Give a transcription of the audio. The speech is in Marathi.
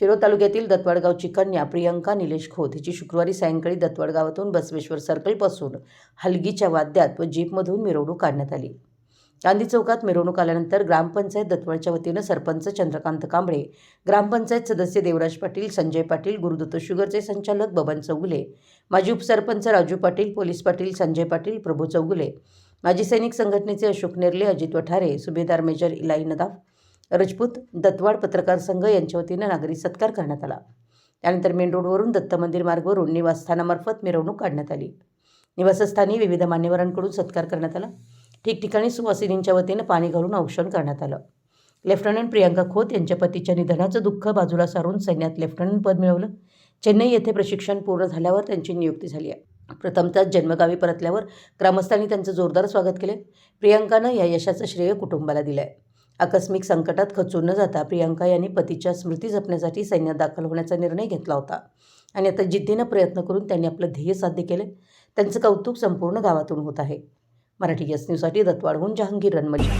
शिरोळ तालुक्यातील दत्तवाडगावची कन्या प्रियंका निलेश खोत हिची शुक्रवारी सायंकाळी दत्तवाडगावातून बसवेश्वर सर्कलपासून हलगीच्या वाद्यात व जीपमधून मिरवणूक काढण्यात आली. गांधी चौकात मिरवणूक आल्यानंतर ग्रामपंचायत दत्तवाडच्या वतीनं सरपंच चंद्रकांत कांबळे ग्रामपंचायत सदस्य देवराज पाटील संजय पाटील गुरुदत्त शुगरचे संचालक बबन चौगुले माजी उपसरपंच राजू पाटील पोलीस पाटील संजय पाटील प्रभू चौगुले माजी सैनिक संघटनेचे अशोक नेर्ले अजित वठारे सुभेदार मेजर इलाई नदाफ राजपूत दत्तवाड पत्रकार संघ यांच्या वतीनं नागरी सत्कार करण्यात आला. त्यानंतर मेन रोडवरून दत्त मंदिर मार्गवरून निवासस्थानामार्फत मिरवणूक काढण्यात आली. निवासस्थानी विविध मान्यवरांकडून सत्कार करण्यात आला. ठिकठिकाणी सुवासिनींच्या वतीनं पाणी घालून औक्षण करण्यात आलं. लेफ्टनंट प्रियांका खोत यांच्या पतीच्या निधनाचं दुःख बाजूला सारून सैन्यात लेफ्टनंट पद मिळवलं. चेन्नई येथे प्रशिक्षण पूर्ण झाल्यावर त्यांची नियुक्ती झाली आहे. प्रथमतः जन्मगावी परतल्यावर ग्रामस्थांनी त्यांचं जोरदार स्वागत केले. प्रियांकानं या यशाचं श्रेय कुटुंबाला दिलं आहे आकस्मिक संकटात खचून न जाता प्रियांका यांनी पतीच्या स्मृती जपण्यासाठी सैन्यात दाखल होण्याचा निर्णय घेतला होता. आणि आता जिद्दीनं प्रयत्न करून त्यांनी आपलं ध्येय साध्य केले. त्यांचं कौतुक संपूर्ण गावातून होत आहे. मराठी एस न्यूजसाठी दत्तवाडहून जहांगीर रणमजी